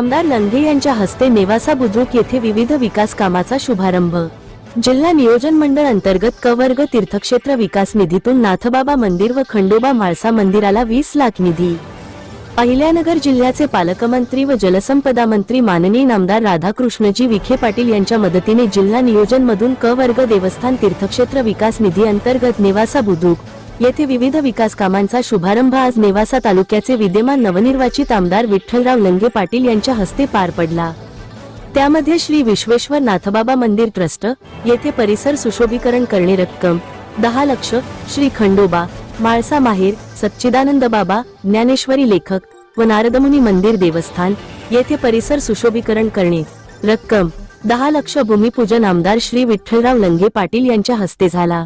आमदार लंगे यांच्या हस्ते नेवासा बुद्रुक येथे विविध विकास कामाचा शुभारंभ. जिल्हा नियोजन मंडळ अंतर्गत कवर्ग तीर्थक्षेत्र विकास निधीतून नाथबाबा मंदिर व खंडोबा म्हाळसा मंदिराला वीस लाख निधी. अहिल्यानगर जिल्ह्याचे पालकमंत्री व जलसंपदा मंत्री माननीय नामदार राधाकृष्णजी विखे पाटील यांच्या मदतीने जिल्हा नियोजन मधून क वर्ग देवस्थान तीर्थक्षेत्र विकास निधी अंतर्गत नेवासा बुद्रुक येथे विविध विकास कामांचा शुभारंभ आज नेवासा तालुक्याचे विद्यमान नवनिर्वाचित आमदार विठ्ठलराव लंगे पाटील यांच्या हस्ते पार पडला. त्यामध्ये श्री विश्वेश्वर नाथबाबा मंदिर ट्रस्ट येथे परिसर सुशोभीकरण करणे रक्कम दहा लक्ष श्री खंडोबा माळसा माहेर सच्चिदानंद बाबा ज्ञानेश्वरी लेखक व नारदमुनी मंदिर देवस्थान येथे परिसर सुशोभीकरण करणे रक्कम दहा लक्ष भूमिपूजन आमदार श्री विठ्ठलराव लंगे पाटील यांच्या हस्ते झाला.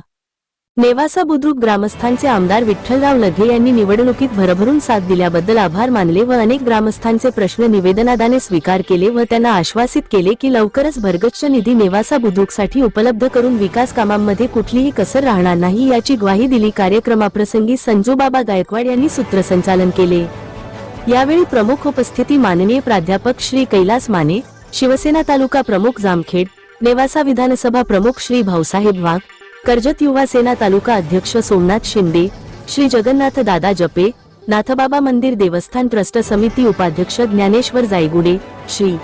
नेवासा बुद्रुक ग्रामस्थांचे आमदार विठ्ठलराव लघे यांनी निवडणुकीत भरभरून साथ दिल्याबद्दल आभार मानले व अनेक ग्रामस्थांचे प्रश्न निवेदनादाने स्वीकार केले व त्यांना आश्वासित केले की लवकरच भरगच्च निधी नेवासा बुद्रुकसाठी उपलब्ध करून विकास कामांमध्ये कुठलीही कसर राहणार नाही याची ग्वाही दिली. कार्यक्रमाप्रसंगी संजूबाबा गायकवाड यांनी सूत्रसंचालन केले. यावेळी प्रमुख उपस्थिती माननीय प्राध्यापक श्री कैलास माने शिवसेना तालुका प्रमुख जामखेड नेवासा विधानसभा प्रमुख श्री भाऊसाहेब वाघ कर्जत युवा सेना तालुका अध्यक्ष सोमनाथ शिंदे श्री जगन्नाथ दादा जपे नाथबाबा मंदिर देवस्थान ट्रस्ट समिती उपाध्यक्ष ज्ञानेश्वर जायगुडे श्री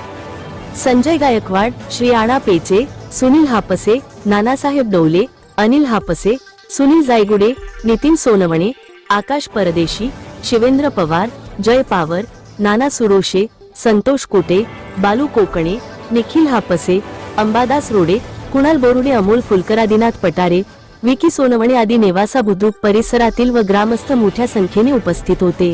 संजय गायकवाड श्री आणा पेचे सुनील हापसे नानासाहेब डोले अनिल हापसे सुनील जायगुडे नितीन सोनवणे आकाश परदेशी शिवेंद्र पवार जय पावर नाना सुरोशे संतोष कोटे बालू कोकणे निखिल हापसे अंबादास रोडे कुणाल बोरुडे अमोल फुलकर आदिनाथ पटारे विकी सोनवणे आदी नेवासा बुद्रुक परिसरातील व ग्रामस्थ मोठ्या संख्येने उपस्थित होते.